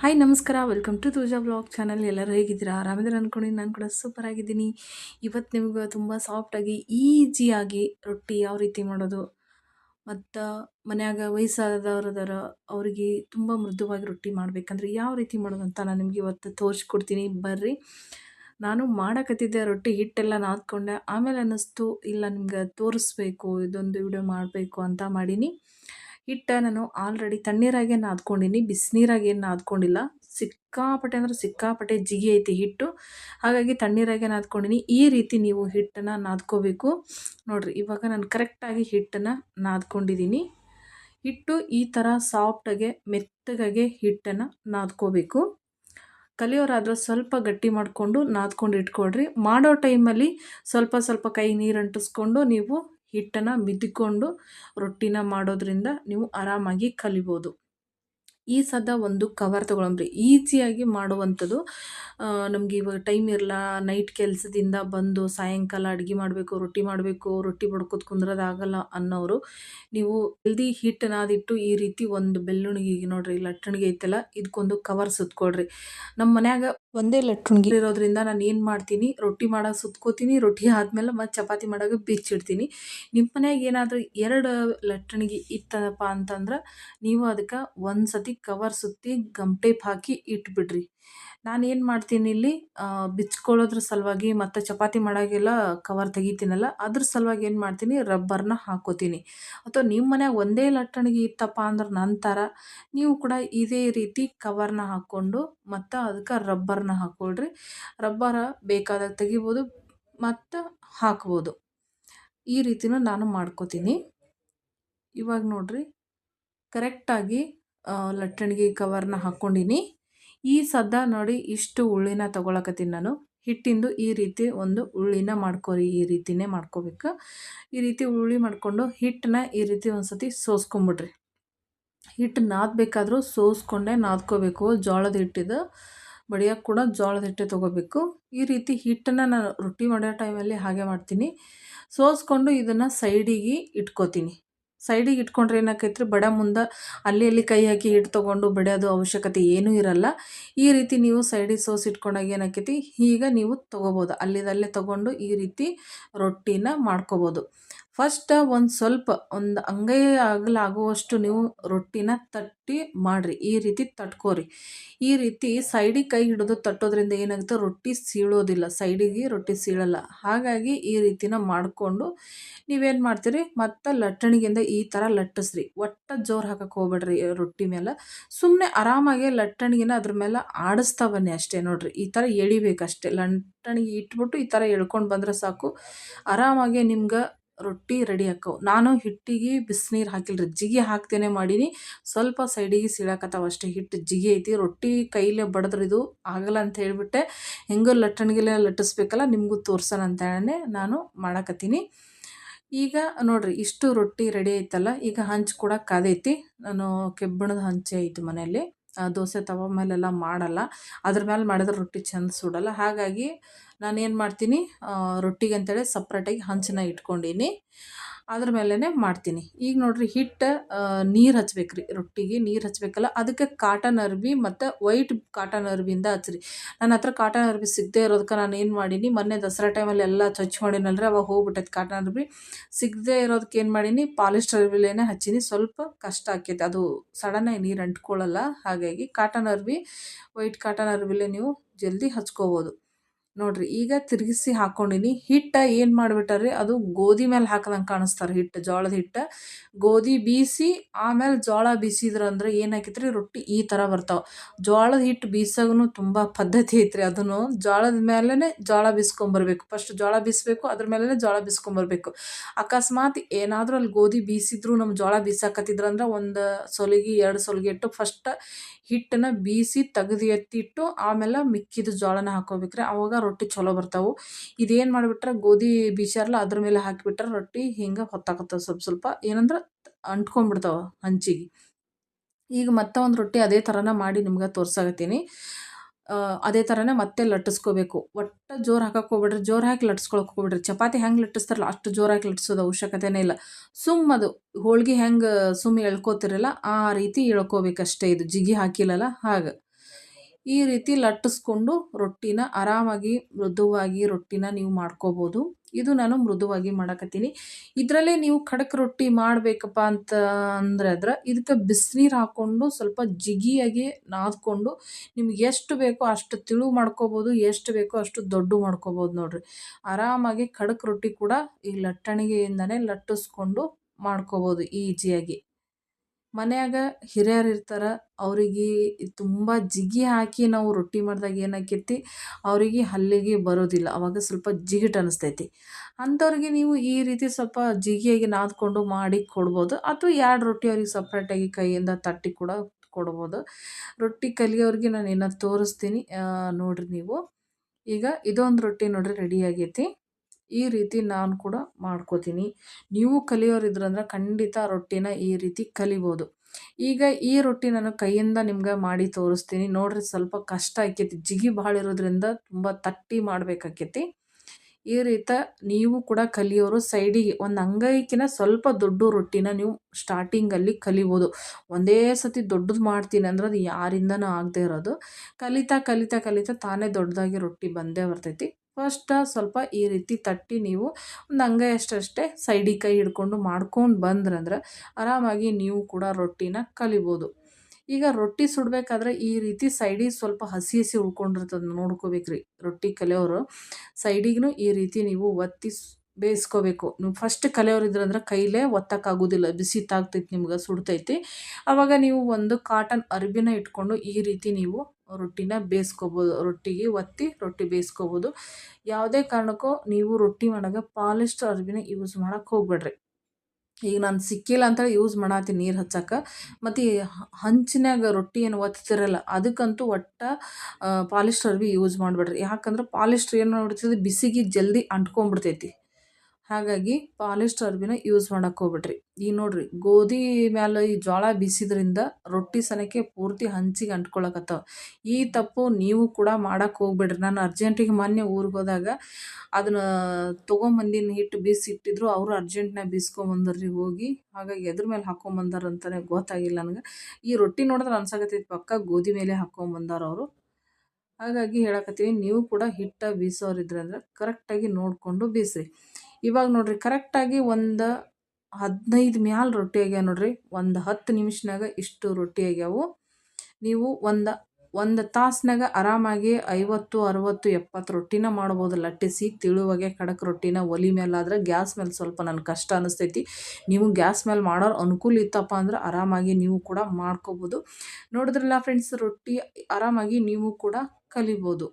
Hi ನಮಸ್ಕಾರ. Welcome to ತೂಜಾ blog channel ಎಲ್ಲರೂ ಹೇಗಿದ್ದೀರಾ? ಆರಾಮಿದ್ರೆ ಅಂದ್ಕೊಂಡು ನಾನು ಕೂಡ ಸೂಪರ್ ಆಗಿದ್ದೀನಿ. ಇವತ್ತು ನಿಮಗೆ ತುಂಬ ಸಾಫ್ಟಾಗಿ ಈಸಿಯಾಗಿ ರೊಟ್ಟಿ ಯಾವ ರೀತಿ ಮಾಡೋದು? ಮತ್ತು ಮನ್ಯಾಗ ವಯಸ್ಸಾದವರದಾರ ಅವರಿಗೆ ತುಂಬ ಮೃದುವಾಗಿ ರೊಟ್ಟಿ ಮಾಡಬೇಕಂದ್ರೆ ಯಾವ ರೀತಿ ಮಾಡೋದು ಅಂತ ನಾನು ನಿಮಗೆ ಇವತ್ತು ತೋರಿಸ್ಕೊಡ್ತೀನಿ. ಬರ್ರಿ. ನಾನು ಮಾಡಕತ್ತಿದ್ದೆ ರೊಟ್ಟಿ ಹಿಟ್ಟೆಲ್ಲ ನಾದ್ಕೊಂಡೆ. ಆಮೇಲೆ ಅನ್ನಿಸ್ತು, ಇಲ್ಲ ನಿಮ್ಗೆ ತೋರಿಸ್ಬೇಕು, ಇದೊಂದು ವಿಡಿಯೋ ಮಾಡಬೇಕು ಅಂತ ಮಾಡೀನಿ. ಹಿಟ್ಟ ನಾನು ಆಲ್ರೆಡಿ ತಣ್ಣೀರಾಗೆ ನಾದ್ಕೊಂಡಿನಿ, ಬಿಸಿನೀರಾಗೆ ಏನು ನಾದ್ಕೊಂಡಿಲ್ಲ. ಸಿಕ್ಕಾಪಟ್ಟೆ ಅಂದರೆ ಸಿಕ್ಕಾಪಟ್ಟೆ ಜಿಗಿ ಐತಿ ಹಿಟ್ಟು. ಹಾಗಾಗಿ ತಣ್ಣೀರಾಗೆ ನಾದ್ಕೊಂಡಿನಿ. ಈ ರೀತಿ ನೀವು ಹಿಟ್ಟನ್ನು ನಾದ್ಕೋಬೇಕು. ನೋಡಿರಿ, ಇವಾಗ ನಾನು ಕರೆಕ್ಟಾಗಿ ಹಿಟ್ಟನ್ನು ನಾದ್ಕೊಂಡಿದ್ದೀನಿ ಹಿಟ್ಟು ಈ ಥರ ಸಾಫ್ಟಾಗೆ ಮೆತ್ತಗಾಗೆ ಹಿಟ್ಟನ್ನು ನಾದ್ಕೋಬೇಕು. ಕಲಿಯೋರಾದ್ರೆ ಸ್ವಲ್ಪ ಗಟ್ಟಿ ಮಾಡಿಕೊಂಡು ನಾದ್ಕೊಂಡು ಇಟ್ಕೊಳ್ರಿ. ಮಾಡೋ ಟೈಮಲ್ಲಿ ಸ್ವಲ್ಪ ಸ್ವಲ್ಪ ಕೈ ನೀರು ಅಂಟಿಸ್ಕೊಂಡು ನೀವು ಹಿಟ್ಟನ್ನು ಮಿದ್ಕೊಂಡು ರೊಟ್ಟಿನ ಮಾಡೋದರಿಂದ ನೀವು ಆರಾಮಾಗಿ ಕಲಿಬೋದು. ಈ ಸದ ಒಂದು ಕವರ್ ತೊಗೊಳಂಬ್ರಿ. ಈಸಿಯಾಗಿ ಮಾಡುವಂಥದ್ದು ನಮಗೆ ಇವಾಗ ಟೈಮ್ ಇರಲ್ಲ ನೈಟ್ ಕೆಲಸದಿಂದ ಬಂದು ಸಾಯಂಕಾಲ ಅಡುಗೆ ಮಾಡಬೇಕು, ರೊಟ್ಟಿ ಮಾಡಬೇಕು, ರೊಟ್ಟಿ ಬಡ್ಕೋತ ಕುಂದ್ರೋದಾಗಲ್ಲ ಅನ್ನೋರು ನೀವು ಹೆಲ್ದಿ ಹಿಟ್ಟನಾದಿಟ್ಟು ಈ ರೀತಿ ಒಂದು ಬೆಳ್ಳುಣಿಗೆ ನೋಡ್ರಿ ಲಟ್ಟಣಿಗೆ ಐತಲ್ಲ ಇದಕ್ಕೊಂದು ಕವರ್ ಸುತ್ಕೊಳ್ರಿ. ನಮ್ಮ ಮನ್ಯಾಗ ಒಂದೇ ಲಟ್ಟಣಿಗೆ ಇರೋದ್ರಿಂದ ನಾನು ಏನು ಮಾಡ್ತೀನಿ, ರೊಟ್ಟಿ ಮಾಡೋಕೆ ಸುತ್ಕೋತೀನಿ, ರೊಟ್ಟಿ ಆದಮೇಲೆ ಮತ್ತು ಚಪಾತಿ ಮಾಡೋಕೆ ಬಿಚ್ಚಿಡ್ತೀನಿ. ನಿಮ್ಮ ಮನ್ಯಾಗ ಏನಾದರೂ ಎರಡು ಲಟ್ಟಣಿಗೆ ಇತ್ತಪ್ಪ ಅಂತಂದ್ರೆ, ನೀವು ಅದಕ್ಕೆ ಒಂದು ಸತಿ ಕವರ್ ಸುತ್ತಿ ಗಮ್ ಟೇಪ್ ಹಾಕಿ ಇಟ್ಬಿಡ್ರಿ. ನಾನು ಏನು ಮಾಡ್ತೀನಿ ಇಲ್ಲಿ ಬಿಚ್ಕೊಳ್ಳೋದ್ರ ಸಲುವಾಗಿ ಮತ್ತು ಚಪಾತಿ ಮಾಡೋಗೆಲ್ಲ ಕವರ್ ತೆಗಿತೀನಲ್ಲ, ಅದ್ರ ಸಲುವಾಗಿ ಏನು ಮಾಡ್ತೀನಿ, ರಬ್ಬರ್ನ ಹಾಕೋತೀನಿ. ಅಥವಾ ನಿಮ್ಮ ಮನ್ಯಾಗ ಒಂದೇ ಲಟ್ಟಣಿಗೆ ಇತ್ತಪ್ಪ ಅಂದ್ರೆ ನಂತರ ನೀವು ಕೂಡ ಇದೇ ರೀತಿ ಕವರ್ನ ಹಾಕ್ಕೊಂಡು ಮತ್ತು ಅದಕ್ಕೆ ರಬ್ಬರ್ನ ಹಾಕ್ಕೊಳ್ರಿ ರಬ್ಬರ ಬೇಕಾದಾಗ ತೆಗಿಬೋದು, ಮತ್ತು ಹಾಕ್ಬೋದು. ಈ ರೀತಿನೂ ನಾನು ಮಾಡ್ಕೋತೀನಿ. ಇವಾಗ ನೋಡ್ರಿ, ಕರೆಕ್ಟಾಗಿ ಲಟ್ಟಣಿಗೆ ಕವರ್ನ ಹಾಕ್ಕೊಂಡಿನಿ ಈ ಸದ್ದ ನೋಡಿ ಇಷ್ಟು ಉಳ್ಳಿನ ತೊಗೊಳಕತ್ತೀನಿ ನಾನು. ಹಿಟ್ಟಿಂದು ಈ ರೀತಿ ಒಂದು ಉಳ್ಳಿನ ಮಾಡ್ಕೋರಿ, ಈ ರೀತಿನೇ ಮಾಡ್ಕೋಬೇಕು. ಈ ರೀತಿ ಉಳ್ಳಿ ಮಾಡಿಕೊಂಡು ಹಿಟ್ಟನ್ನ ಈ ರೀತಿ ಒಂದು ಸತಿ ಸೋಸ್ಕೊಂಬಿಡ್ರಿ. ಹಿಟ್ಟು ನಾದಬೇಕಾದ್ರೂ ಸೋಸ್ಕೊಂಡೆ ನಾದ್ಕೋಬೇಕು. ಜೋಳದ ಹಿಟ್ಟಿದು ಬಡಿಯೋಕೆ ಕೂಡ ಜೋಳದ ಹಿಟ್ಟೆ ತೊಗೋಬೇಕು. ಈ ರೀತಿ ಹಿಟ್ಟನ್ನು ನಾನು ರೊಟ್ಟಿ ಮಾಡೋ ಟೈಮಲ್ಲಿ ಹಾಗೆ ಮಾಡ್ತೀನಿ. ಸೋಸ್ಕೊಂಡು ಇದನ್ನು ಸೈಡಿಗೆ ಇಟ್ಕೋತೀನಿ. ಸೈಡಿಗೆ ಇಟ್ಕೊಂಡ್ರೆ ಏನಾಕೈತ್ರಿ? ಬಡ ಮುಂದೆ ಅಲ್ಲಿ ಅಲ್ಲಿ ಕೈ ಹಾಕಿ ಹಿಟ್ಟು ತೊಗೊಂಡು ಬಡಿಯೋದು ಅವಶ್ಯಕತೆ ಏನೂ ಇರಲ್ಲ. ಈ ರೀತಿ ನೀವು ಸೈಡಿಗೆ ಸೋಸಿ ಇಟ್ಕೊಂಡಾಗ ಏನಾಕೈತಿ? ಈಗ ನೀವು ತೊಗೋಬೋದು. ಅಲ್ಲಿದಲ್ಲೇ ತೊಗೊಂಡು ಈ ರೀತಿ ರೊಟ್ಟಿನ ಮಾಡ್ಕೋಬೋದು. ಫಸ್ಟ್ ಒಂದು ಸ್ವಲ್ಪ ಒಂದು ಅಂಗೈ ಆಗಲಾಗುವಷ್ಟು ನೀವು ರೊಟ್ಟಿನ ತಟ್ಟಿ ಮಾಡಿರಿ. ಈ ರೀತಿ ತಟ್ಕೋರಿ. ಈ ರೀತಿ ಸೈಡಿಗೆ ಕೈ ಹಿಡಿದು ತಟ್ಟೋದ್ರಿಂದ ಏನಾಗುತ್ತೆ? ರೊಟ್ಟಿ ಸೀಳೋದಿಲ್ಲ. ಸೈಡಿಗೆ ರೊಟ್ಟಿ ಸೀಳಲ್ಲ. ಹಾಗಾಗಿ ಈ ರೀತಿನ ಮಾಡಿಕೊಂಡು ನೀವೇನು ಮಾಡ್ತೀರಿ? ಮತ್ತು ಲಟ್ಟಣಿಗೆಯಿಂದ ಈ ಥರ ಲಟ್ಟಿಸ್ರಿ. ಒಟ್ಟು ಜೋರು ಹಾಕಕ್ಕೆ ಹೋಗ್ಬೇಡ್ರಿ ರೊಟ್ಟಿ ಮೇಲೆ ಸುಮ್ಮನೆ ಆರಾಮಾಗಿ ಲಟ್ಟಣಿಗೆನ ಅದ್ರ ಮೇಲೆ ಆಡಿಸ್ತಾ ಬನ್ನಿ ಅಷ್ಟೇ ನೋಡಿರಿ. ಈ ಥರ ಎಳಿಬೇಕಷ್ಟೇ. ಲಟ್ಟಣಿಗೆ ಇಟ್ಬಿಟ್ಟು ಈ ಥರ ಎಳ್ಕೊಂಡು ಬಂದರೆ ಸಾಕು. ಆರಾಮಾಗಿ ನಿಮ್ಗೆ ರೊಟ್ಟಿ ರೆಡಿ ಆಕ್ಕವು ನಾನು ಹಿಟ್ಟಿಗೆ ಬಿಸಿನೀರು ಹಾಕಿಲ್ಲ ರೀ ಜಿಗಿ ಹಾಕ್ತೇನೆ ಮಾಡೀನಿ. ಸ್ವಲ್ಪ ಸೈಡಿಗೆ ಸೀಳಾಕತ್ತಾವ ಅಷ್ಟೇ, ಹಿಟ್ಟು ಜಿಗಿ ಐತಿ. ರೊಟ್ಟಿ ಕೈಲೇ ಬಡದ್ರೆ ಇದು ಆಗಲ್ಲ ಅಂತ ಹೇಳಿಬಿಟ್ಟೆ. ಹೆಂಗೋ ಲಟ್ಟಣಿಗೆಲ್ಲ ಲಟ್ಟಿಸ್ಬೇಕಲ್ಲ, ನಿಮಗೂ ತೋರ್ಸೋಣ ಅಂತ ನಾನು ಮಾಡಕತ್ತೀನಿ. ಈಗ ನೋಡಿರಿ, ಇಷ್ಟು ರೊಟ್ಟಿ ರೆಡಿ ಐತಲ್ಲ, ಈಗ ಹಂಚು ಕೂಡ ಕಾದೈತಿ. ನಾನು ಕೆಬ್ಬಣದ ಹಂಚೆ ಐತಿ ಮನೆಯಲ್ಲಿ. ದೋಸೆ ತವ ಮೇಲೆಲ್ಲ ಮಾಡಲ್ಲ. ಅದ್ರ ಮೇಲೆ ಮಾಡಿದ್ರೆ ರೊಟ್ಟಿ ಚೆಂದ ಸುಡಲ್ಲ. ಹಾಗಾಗಿ ನಾನೇನು ಮಾಡ್ತೀನಿ ರೊಟ್ಟಿಗೆ ಅಂತೇಳಿ ಸಪ್ರೇಟಾಗಿ ಹಂಚನ್ನ ಇಟ್ಕೊಂಡೀನಿ. ಅದ್ರ ಮೇಲೇ ಮಾಡ್ತೀನಿ. ಈಗ ನೋಡಿರಿ ಹಿಟ್ಟು ನೀರು ಹಚ್ಬೇಕು ರೊಟ್ಟಿಗೆ ನೀರು ಹಚ್ಬೇಕಲ್ಲ, ಅದಕ್ಕೆ ಕಾಟನ್ ಅರ್ಬಿ ಮತ್ತು ವೈಟ್ ಕಾಟನ್ ಅರ್ಬಿಯಿಂದ ಹಚ್ಚಿರಿ ನನ್ನ ಹತ್ರ ಕಾಟನ್ ಅರ್ಬಿ ಸಿಗದೆ ಇರೋದಕ್ಕೆ ನಾನು ಏನು ಮಾಡೀನಿ, ಮೊನ್ನೆ ದಸರಾ ಟೈಮಲ್ಲಿ ಎಲ್ಲ ಚೊಚ್ಚ ಮಾಡಿನಲ್ರಿ, ಅವಾಗ ಹೋಗ್ಬಿಟ್ಟೈತೆ ಕಾಟನ್ ಅರ್ಬಿ. ಸಿಗದೆ ಇರೋದಕ್ಕೆ ಏನು ಮಾಡೀನಿ ಪಾಲಿಸ್ಟರ್ ಅರ್ಬಿಲೇನೆ ಹಚ್ಚೀನಿ. ಸ್ವಲ್ಪ ಕಷ್ಟ ಆಕೈತೆ. ಅದು ಸಡನ್ನಾಗಿ ನೀರು ಅಂಟ್ಕೊಳ್ಳಲ್ಲ, ಹಾಗಾಗಿ ಕಾಟನ್ ಅರ್ಬಿ, ವೈಟ್ ಕಾಟನ್ ಅರ್ಬಿಲೇ ನೀವು ಜಲ್ದಿ ಹಚ್ಕೋಬೋದು. ನೋಡಿರಿ, ಈಗ ತಿರುಗಿಸಿ ಹಾಕೊಂಡಿನಿ. ಹಿಟ್ಟು ಏನು ಮಾಡಿಬಿಟ್ಟಾರ್ರಿ, ಅದು ಗೋಧಿ ಮೇಲೆ ಹಾಕದಂಗೆ ಕಾಣಿಸ್ತಾರೆ ಹಿಟ್ಟು, ಜೋಳದ ಹಿಟ್ಟು. ಗೋಧಿ ಬೀಸಿ, ಆಮೇಲೆ ಜೋಳ ಬೀಸಿದ್ರಂದ್ರೆ ಏನಾಕೈತೆ ರೀ ರೊಟ್ಟಿ ಈ ಥರ ಬರ್ತಾವೆ. ಜೋಳದ ಹಿಟ್ಟು ಬೀಸೋಗೂ ತುಂಬ ಪದ್ಧತಿ ಐತ್ರಿ ಅದನ್ನು ಜೋಳದ ಮೇಲೇ ಜೋಳ ಬೀಸ್ಕೊಂಬರ್ಬೇಕು. ಫಸ್ಟ್ ಜೋಳ ಬೀಸಬೇಕು, ಅದ್ರ ಮೇಲೆ ಜೋಳ ಬೀಸ್ಕೊಂಬರ್ಬೇಕು. ಅಕಸ್ಮಾತ್ ಏನಾದರೂ ಅಲ್ಲಿ ಗೋಧಿ ಬೀಸಿದ್ರು ನಮ್ಮ ಜೋಳ ಬೀಸಾಕತ್ತಿದ್ರಂದ್ರೆ ಒಂದು ಸೊಲಿಗೆ, ಎರಡು ಸೊಲಿಗೆ ಇಟ್ಟು ಫಸ್ಟ್ ಹಿಟ್ಟನ್ನು ಬೀಸಿ ತೆಗೆದು ಎತ್ತಿಟ್ಟು ಆಮೇಲೆ ಮಿಕ್ಕಿದ ಜೋಳನ ಹಾಕೋಬೇಕ್ರಿ. ಅವಾಗ ರೊಟ್ಟಿ ಚಲೋ ಬರ್ತಾವೆ. ಇದೇನು ಮಾಡಿಬಿಟ್ರೆ ಗೋಧಿ ಬೀಚಾರಲ್ಲ ಅದ್ರ ಮೇಲೆ ಹಾಕಿಬಿಟ್ರೆ ರೊಟ್ಟಿ ಹಿಂಗೆ ಹೊತ್ತಾಕತ್ತವೆ ಸ್ವಲ್ಪ ಸ್ವಲ್ಪ. ಏನಂದ್ರೆ ಅಂಟ್ಕೊಂಡ್ಬಿಡ್ತಾವೆ ಹಂಚಿಗೆ. ಈಗ ಮತ್ತೆ ಒಂದು ರೊಟ್ಟಿ ಅದೇ ಥರನ ಮಾಡಿ ನಿಮ್ಗೆ ತೋರ್ಸಾಕತ್ತೀನಿ. ಅದೇ ಥರನೇ ಮತ್ತೆ ಲಟ್ಟಿಸ್ಕೋಬೇಕು. ಒಟ್ಟು ಜೋರು ಹಾಕಕ್ಕೆ ಹೋಗ್ಬಿಡ್ರಿ. ಜೋರು ಹಾಕಿ ಲಟ್ಸ್ಕೊಳಕ್ಕೆ ಹೋಗ್ಬಿಡ್ರಿ. ಚಪಾತಿ ಹೆಂಗೆ ಲಟ್ಟಿಸ್ತಾರಲ್ಲ ಅಷ್ಟು ಜೋರಾಗಿ ಲಟ್ಸೋದು ಅವಶ್ಯಕತೆನೇ ಇಲ್ಲ. ಸುಮ್ಮದು ಹೋಳ್ಗೆ ಹೆಂಗೆ ಸುಮ್ಮ ಎಳ್ಕೋತಿರಲ್ಲ ಆ ರೀತಿ ಎಳ್ಕೋಬೇಕಷ್ಟೇ ಇದು. ಜಿಗಿ ಹಾಕಿಲ್ಲಲ್ಲ ಹಾಗೆ. ಈ ರೀತಿ ಲಟ್ಟಿಸ್ಕೊಂಡು ರೊಟ್ಟಿನ ಆರಾಮಾಗಿ, ಮೃದುವಾಗಿ ರೊಟ್ಟಿನ ನೀವು ಮಾಡ್ಕೋಬೋದು. ಇದು ನಾನು ಮೃದುವಾಗಿ ಮಾಡಕತ್ತೀನಿ. ಇದರಲ್ಲೇ ನೀವು ಖಡಕ್ ರೊಟ್ಟಿ ಮಾಡಬೇಕಪ್ಪ ಅಂತ ಅಂದರೆ ಅದ್ರ ಇದಕ್ಕೆ ಬಿಸಿನೀರು ಹಾಕ್ಕೊಂಡು ಸ್ವಲ್ಪ ಜಿಗಿಯಾಗಿ ನಾದ್ಕೊಂಡು ನಿಮ್ಗೆ ಎಷ್ಟು ಬೇಕೋ ಅಷ್ಟು ತಿಳು ಮಾಡ್ಕೋಬೋದು, ಎಷ್ಟು ಬೇಕೋ ಅಷ್ಟು ದೊಡ್ಡ ಮಾಡ್ಕೋಬೋದು ನೋಡಿರಿ. ಆರಾಮಾಗಿ ಖಡಕ್ ರೊಟ್ಟಿ ಕೂಡ ಈ ಲಟ್ಟಣಿಗೆಯಿಂದನೇ ಲಟ್ಟಿಸ್ಕೊಂಡು ಮಾಡ್ಕೋಬೋದು ಈಜಿಯಾಗಿ. ಮನ್ಯಾಗ ಹಿರಿಯರು ಇರ್ತಾರೆ, ಅವ್ರಿಗೆ ತುಂಬ ಜಿಗಿ ಹಾಕಿ ನಾವು ರೊಟ್ಟಿ ಮಾಡಿದಾಗ ಏನಾಕೈತಿ, ಅವರಿಗೆ ಹಲ್ಲಿಗೆ ಬರೋದಿಲ್ಲ, ಅವಾಗ ಸ್ವಲ್ಪ ಜಿಗಿಟ್ ಅನಿಸ್ತೈತಿ. ಅಂಥವ್ರಿಗೆ ನೀವು ಈ ರೀತಿ ಸ್ವಲ್ಪ ಜಿಗಿಯಾಗಿ ನಾದ್ಕೊಂಡು ಮಾಡಿ ಕೊಡ್ಬೋದು, ಅಥವಾ ಎರಡು ರೊಟ್ಟಿ ಅವ್ರಿಗೆ ಸಪ್ರೇಟಾಗಿ ಕೈಯಿಂದ ತಟ್ಟಿ ಕೂಡ ಕೊಡ್ಬೋದು. ರೊಟ್ಟಿ ಕಲಿಯೋರಿಗೆ ನಾನು ಇನ್ನೂ ತೋರಿಸ್ತೀನಿ ನೋಡಿರಿ ನೀವು. ಈಗ ಇದೊಂದು ರೊಟ್ಟಿ ನೋಡಿರಿ ರೆಡಿ ಆಗೈತಿ. ಈ ರೀತಿ ನಾನು ಕೂಡ ಮಾಡ್ಕೋತೀನಿ. ನೀವು ಕಲಿಯೋರಿದ್ರಂದ್ರೆ ಖಂಡಿತ ರೊಟ್ಟಿನ ಈ ರೀತಿ ಕಲಿಬೋದು. ಈಗ ಈ ರೊಟ್ಟಿ ನಾನು ಕೈಯಿಂದ ನಿಮ್ಗೆ ಮಾಡಿ ತೋರಿಸ್ತೀನಿ. ನೋಡ್ರಿ ಸ್ವಲ್ಪ ಕಷ್ಟ ಆಕೈತಿ. ಜಿಗಿ ಭಾಳ ಇರೋದ್ರಿಂದ ತುಂಬ ತಟ್ಟಿ ಮಾಡಬೇಕಾಕೈತಿ. ಈ ರೀತಿ ನೀವು ಕೂಡ ಕಲಿಯೋರು ಸೈಡಿಗೆ ಒಂದು ಅಂಗೈಕಿನ ಸ್ವಲ್ಪ ದೊಡ್ಡ ರೊಟ್ಟಿನ ನೀವು ಸ್ಟಾರ್ಟಿಂಗಲ್ಲಿ ಕಲಿಬೋದು. ಒಂದೇ ಸತಿ ದೊಡ್ಡದು ಮಾಡ್ತೀನಿ ಅಂದ್ರೆ ಅದು ಯಾರಿಂದನೂ ಆಗದೆ ಇರೋದು. ಕಲಿತಾ ಕಲಿತಾ ಕಲಿತಾ ತಾನೇ ದೊಡ್ಡದಾಗಿ ರೊಟ್ಟಿ ಬಂದೇ ಬರ್ತೈತಿ. ಫಸ್ಟ್ ಸ್ವಲ್ಪ ಈ ರೀತಿ ತಟ್ಟಿ ನೀವು ಒಂದು ಅಂಗೈ ಅಷ್ಟಷ್ಟೇ ಸೈಡಿಗೆ ಕೈ ಹಿಡ್ಕೊಂಡು ಮಾಡ್ಕೊಂಡು ಬಂದ್ರಂದ್ರೆ ಆರಾಮಾಗಿ ನೀವು ಕೂಡ ರೊಟ್ಟಿನ ಕಲಿಬೋದು. ಈಗ ರೊಟ್ಟಿ ಸುಡಬೇಕಾದ್ರೆ ಈ ರೀತಿ ಸೈಡಿಗೆ ಸ್ವಲ್ಪ ಹಸಿ ಹಸಿ ಉಳ್ಕೊಂಡಿರ್ತದೆ ನೋಡ್ಕೋಬೇಕ್ರಿ. ರೊಟ್ಟಿ ಕಲಿಯೋರು ಸೈಡಿಗೂ ಈ ರೀತಿ ನೀವು ಒತ್ತಿ ಬೇಯಿಸ್ಕೋಬೇಕು. ನೀವು ಫಸ್ಟ್ ಕಲಿಯೋರು ಇದ್ರಂದ್ರೆ ಕೈಲೇ ಒತ್ತಕ್ಕಾಗೋದಿಲ್ಲ, ಬಿಸಿ ತಾಗ್ತೈತಿ ನಿಮ್ಗೆ, ಸುಡ್ತೈತಿ. ಆವಾಗ ನೀವು ಒಂದು ಕಾಟನ್ ಅರ್ಬಿನ ಇಟ್ಕೊಂಡು ಈ ರೀತಿ ನೀವು ರೊಟ್ಟಿನ ಬೇಯಿಸ್ಕೋಬೋದು. ರೊಟ್ಟಿಗೆ ಒತ್ತಿ ರೊಟ್ಟಿ ಬೇಯಿಸ್ಕೋಬೋದು. ಯಾವುದೇ ಕಾರಣಕ್ಕೂ ನೀವು ರೊಟ್ಟಿ ಮಾಡಾಗ ಪಾಲಿಸ್ಟ್ ಅರ್ಬಿನ ಯೂಸ್ ಮಾಡೋಕ್ಕೆ ಹೋಗ್ಬೇಡ್ರಿ. ಈಗ ನಾನು ಸಿಕ್ಕಿಲ್ಲ ಅಂತೇಳಿ ಯೂಸ್ ಮಾಡತ್ತೀನಿ ನೀರು ಹಚ್ಚಕ್ಕೆ ಮತ್ತು ಈ ಹಂಚಿನಾಗ ರೊಟ್ಟಿ ಏನು ಒತ್ತಿರಲ್ಲ, ಅದಕ್ಕಂತೂ ಒಟ್ಟು ಪಾಲಿಸ್ಟರ್ ಅರ್ಬಿ ಯೂಸ್ ಮಾಡಬೇಡ್ರಿ. ಯಾಕಂದ್ರೆ ಪಾಲಿಸ್ಟರ್ ಏನು ನೋಡ್ತಿದ್ದು ಬಿಸಿಗೆ ಜಲ್ದಿ ಅಂಟ್ಕೊಂಡ್ಬಿಡ್ತೈತಿ. ಹಾಗಾಗಿ ಪಾಲಿಸ್ಟರ್ ಅರ್ಬಿನ ಯೂಸ್ ಮಾಡಕ್ಕೆ ಹೋಗ್ಬಿಡ್ರಿ ಈಗ ನೋಡ್ರಿ, ಗೋಧಿ ಮ್ಯಾಲೆ ಈ ಜೋಳ ಬೀಸಿದ್ರಿಂದ ರೊಟ್ಟಿ ಸನಕ್ಕೆ ಪೂರ್ತಿ ಹಂಚಿಗೆ ಅಂಟ್ಕೊಳಕತ್ತಾವ. ಈ ತಪ್ಪು ನೀವು ಕೂಡ ಮಾಡಕ್ಕೆ ಹೋಗ್ಬಿಡ್ರಿ. ನಾನು ಅರ್ಜೆಂಟಿಗೆ ಮೊನ್ನೆ ಊರಿಗೆ ಹೋದಾಗ ಅದನ್ನ ತೊಗೊಂಬಂದಿನ ಹಿಟ್ಟು ಬೀಸಿ ಇಟ್ಟಿದ್ರು, ಅವರು ಅರ್ಜೆಂಟ್ನಾಗ ಬೀಸ್ಕೊಂಬಂದ್ರಿ ಹೋಗಿ. ಹಾಗಾಗಿ ಎದ್ರ ಮೇಲೆ ಹಾಕೊಂಬಂದಾರಂತಲೇ ಗೊತ್ತಾಗಿಲ್ಲ ನನಗೆ. ಈ ರೊಟ್ಟಿ ನೋಡಿದ್ರೆ ಅನ್ಸಕತ್ತೈತಿ ಪಕ್ಕ ಗೋಧಿ ಮೇಲೆ ಹಾಕೊಂಬಂದಾರ ಅವರು. ಹಾಗಾಗಿ ಹೇಳಕತ್ತೀವಿ, ನೀವು ಕೂಡ ಹಿಟ್ಟ ಬೀಸೋರಿದ್ರೆ ಅಂದ್ರೆ ಕರೆಕ್ಟಾಗಿ ನೋಡಿಕೊಂಡು ಬೀಸ್ರಿ. ಇವಾಗ ನೋಡಿರಿ ಕರೆಕ್ಟಾಗಿ ಒಂದು ಹದಿನೈದು ಮ್ಯಾಲೆ ರೊಟ್ಟಿ ಆಗ್ಯಾವ ನೋಡಿರಿ. ಒಂದು ಹತ್ತು ನಿಮಿಷನಾಗ ಇಷ್ಟು ರೊಟ್ಟಿ ಆಗ್ಯಾವು. ನೀವು ಒಂದು ಒಂದು ತಾಸ್ನಾಗ ಆರಾಮಾಗಿ ಐವತ್ತು, ಅರುವತ್ತು, ಎಪ್ಪತ್ತು ರೊಟ್ಟಿನ ಮಾಡ್ಬೋದು. ಲಟ್ಟಿಸಿ ತಿಳುವಾಗೆ ಖಡಕ್ ರೊಟ್ಟಿನ ಒಲೆ ಮೇಲಾದ್ರೆ ಗ್ಯಾಸ್ ಮೇಲೆ ಸ್ವಲ್ಪ ನನಗೆ ಕಷ್ಟ ಅನಿಸ್ತೈತಿ. ನೀವು ಗ್ಯಾಸ್ ಮೇಲೆ ಮಾಡೋರು ಅನುಕೂಲ ಇತ್ತಪ್ಪ ಅಂದ್ರೆ ಆರಾಮಾಗಿ ನೀವು ಕೂಡ ಮಾಡ್ಕೋಬೋದು. ನೋಡಿದ್ರಲ್ಲ ಫ್ರೆಂಡ್ಸ್ ರೊಟ್ಟಿ ಆರಾಮಾಗಿ ನೀವು ಕೂಡ ಕಲಿಬೋದು.